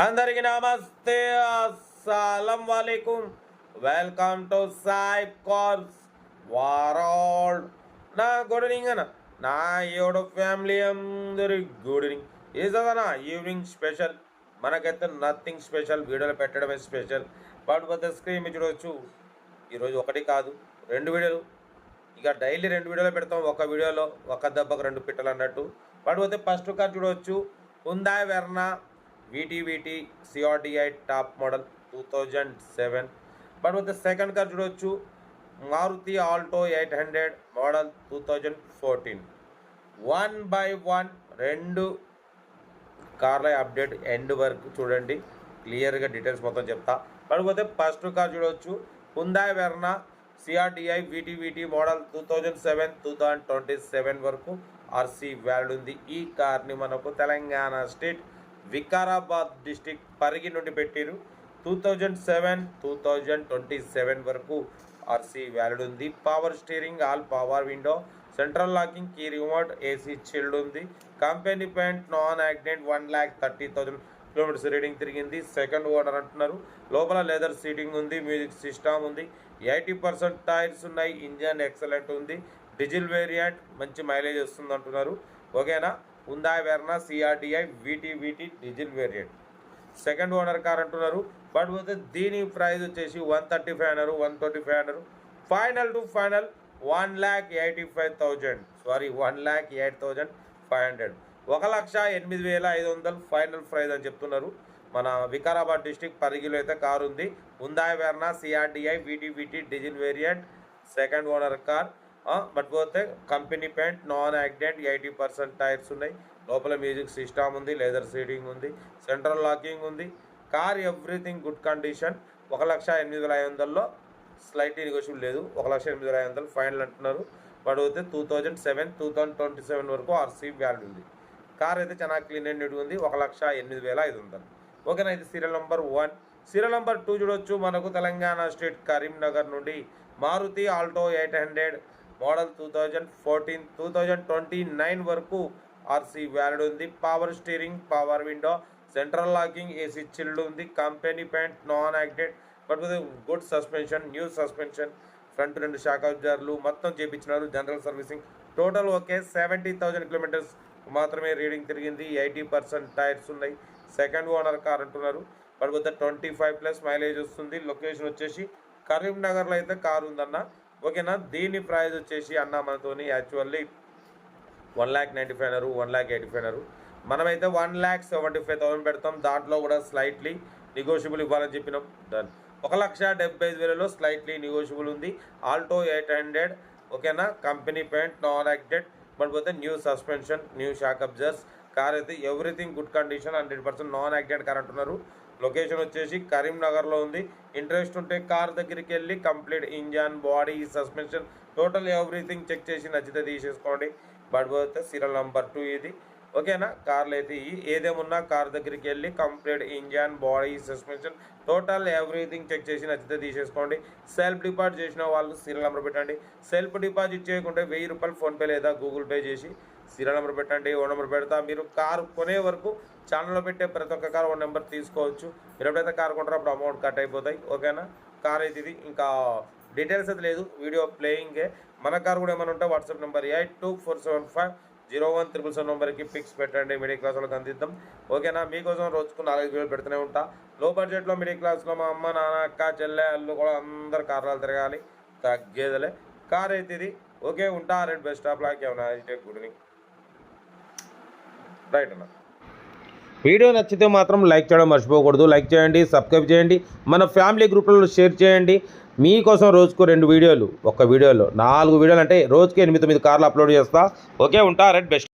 అందరికి నమస్తే. అస్సలం వాలేకుం. Welcome to Sai cars world. నా గుడ్ ఈవినింగ్ అన్న. నా యోడ ఫ్యామిలీ అందరి గుడ్ ఈవినింగ్. ఏదన్నా ఈవినింగ్ స్పెషల్. మనకైతే నథింగ్ స్పెషల్. వీడియోలు పెట్టడమే స్పెషల్. పడిపోతే స్క్రీన్ మీద చూడవచ్చు ఈరోజు ఒకటి కాదు రెండు వీడియోలు. ఇక డైలీ రెండు వీడియోలు పెడతాం. ఒక వీడియోలో ఒక దెబ్బకు రెండు పిట్టలు అన్నట్టు. పడిపోతే ఫస్ట్ కార్ చూడవచ్చు ఉందా Verna. VTVT CRDI top model two thousand seven పడిపోతే సెకండ్ కార్ చూడవచ్చు Maruti Alto eight hundred model two thousand fourteen one by one రెండు కార్ల అప్డేట్ ఎండ్ వరకు చూడండి. క్లియర్గా డీటెయిల్స్ మొత్తం చెప్తా. పడిపోతే ఫస్ట్ కార్ చూడవచ్చు Hyundai Verna CRDI VTVT model two thousand seven two thousand twenty seven వరకు ఆర్సీ వ్యాలిడ్ ఉంది. ఈ కార్ని మనకు తెలంగాణ స్టేట్ వికారాబాద్ డిస్టిక్ పరిగి నుండి పెట్టిరు. Two thousand seven two thousand twenty seven వరకు ఆర్సీ వ్యాలిడ్ ఉంది. Power steering all power window central locking key remote AC chilled ఉంది. Company paint non accident one lakh thirty thousand kilometres reading తిరిగింది. Second owner అంటున్నారు. లోపల leather seating ఉంది music system ఉంది. Eighty percent tyres ఉన్నాయి. Engine excellent ఉంది. Diesel variant మంచి mileage వస్తుంది అంటున్నారు. ఓకేనా ఉందా Verna CRDI VT VT diesel variant second owner car అంటున్నారు. బట్ పోతే దీని ప్రైస్ వచ్చేసి వన్ థర్టీ ఫైవ్ అన్నారు. వన్ ట్వంటీ ఫైవ్ అన్నారు. Final to final one lakh eighty five thousand sorry one lakh eight thousand five hundred ఒక లక్ష ఎనిమిది వేల ఐదు వందలు ఫైనల్ ప్రైజ్ అని చెప్తున్నారు. మన వికారాబాద్ డిస్టిక్ పరిగిలో అయితే కారు ఉంది. Hyundai Verna CRDI VT VT diesel variant second owner car but company paint non accident eighty percent tyres ఉన్నాయి. లోపల మ్యూజిక్ సిస్టమ్ ఉంది లెదర్ సీటింగ్ ఉంది సెంట్రల్ లాకింగ్ ఉంది. కార్ ఎవ్రీథింగ్ గుడ్ కండిషన్ ఒక లక్ష ఎనిమిది వేల ఐదు వందల్లో స్లైట్ నెగోషియబుల్ లేదు. ఒక లక్ష ఎనిమిది వేల ఐదు వందలు ఫైనల్ అంటున్నారు. పడిపోతే two thousand seven two thousand twenty seven వరకు ఆర్సీ వ్యాల్యూ ఉంది. కార్ అయితే చాలా క్లీన్ అండ్ నీట్గా ఉంది. ఒక లక్ష ఎనిమిది వేల ఐదు వందలు. ఓకేనా ఇది serial number one serial number two చూడొచ్చు. మనకు తెలంగాణ స్టేట్ కరీంనగర్ నుండి Maruti Alto eight hundred model two thousand fourteen two thousand twenty nine వరకు ఆర్సీ వ్యాలిడ్ ఉంది. Power steering power window central locking AC chilled ఉంది. Company paint non acted but good suspension new suspension front రెండు shock అబ్జర్లు మొత్తం చేపించినారు. General servicing total okay seventy thousand kilometres మాత్రమే reading తిరిగింది. Eighty percent tyres ఉన్నాయి. Second owner car అంటున్నారు. But twenty five plus mileage వస్తుంది. Location వచ్చేసి కరీంనగర్లో అయితే కారు ఉందన్న. ఓకేనా? దీని ప్రైజ్ వచ్చేసి అన్న మనతోని actually one lakh ninety five అన్నారు వన్ ల్యాక్ ఎయిటీ ఫైవ్ అన్నారు. మనమైతే one lakh seventy five thousand పెడతాం. దాంట్లో కూడా స్లైట్లీ నెగోషియబుల్ ఇవ్వాలని చెప్పినాం. డన్ ఒక లక్ష డెబ్బై ఐదు వేలలో స్లైట్లీ నెగోషియబుల్ ఉంది. ఆల్టో ఎయిట్ హండ్రెడ్ ఓకేనా? కంపెనీ పెయింట్ నాన్ యాక్టెడ్ బట్ పోతే new suspension new shock absorbers car అయితే everything good condition hundred percent non acted car అంటున్నారు. లొకేషన్ వచ్చేసి కరీంనగర్లో ఉంది. ఇంట్రెస్ట్ ఉంటే కార్ దగ్గరికి వెళ్ళి complete engine body suspension total everything check చేసి నచ్చితే తీసేసుకోండి. బట్ పోతే సీరియల్ నెంబర్ టూ ఇది. ఓకేనా? కార్లు అయితే ఇవి ఏదేమున్నా కార్ దగ్గరికి వెళ్ళి complete engine body suspension total everything check చేసి నచ్చితే తీసేసుకోండి. సెల్ఫ్ డిపాజిట్ చేసిన వాళ్ళు సీరియల్ నెంబర్ పెట్టండి. సెల్ఫ్ డిపాజిట్ చేయకుంటే వెయ్యి రూపాయలు ఫోన్పే లేదా గూగుల్ పే చేసి సీరియల్ నెంబర్ పెట్టండి ఓ నెంబర్ పెడతా. మీరు కారు కొనే వరకు ఛానల్లో పెట్టే ప్రతి ఒక్క కార్ ఓ నెంబర్ తీసుకోవచ్చు. మీరు ఎప్పుడైతే కార్ కొంటారో అప్పుడు అమౌంట్ కట్ అయిపోతాయి. ఓకేనా? కార్ అయితే ఇది ఇంకా డీటెయిల్స్ అయితే లేదు. వీడియో ప్లేయింగే. మన కార్ కూడా ఏమైనా ఉంటే WhatsApp number eight two four seven five zero one triple seven నెంబర్కి పిక్స్ పెట్టండి. మిడిల్ క్లాస్ వాళ్ళకి అందిద్దాం ఓకేనా? మీకోసం రోజుకు నాలుగు వీడియోలు పెడుతూనే ఉంటా. లో బడ్జెట్లో మిడిల్ క్లాస్లో మా అమ్మ నాన్న అక్క చెల్లె అల్లు కూడా అందరు కార్లు తిరగాలి. తగ్గేదలే. కార్ అయితే ఇది. ఓకే ఉంటా. రెడ్ బెస్ట్ స్టాప్ లాక్ ఏమన్నా గుడ్ ఈవినింగ్ రైట్ అన్నా. వీడియో నచ్చితే మాత్రం లైక్ చేయడం మర్చిపోకూడదు. లైక్ చేయండి సబ్స్క్రైబ్ చేయండి మన ఫ్యామిలీ గ్రూప్లలో షేర్ చేయండి. మీకోసం రోజుకు రెండు వీడియోలు ఒక వీడియోలో నాలుగు వీడియోలు అంటే రోజుకి ఎనిమిది తొమ్మిది కార్లు అప్లోడ్ చేస్తా. ఓకే ఉంటా రెడ్ బెస్ట్.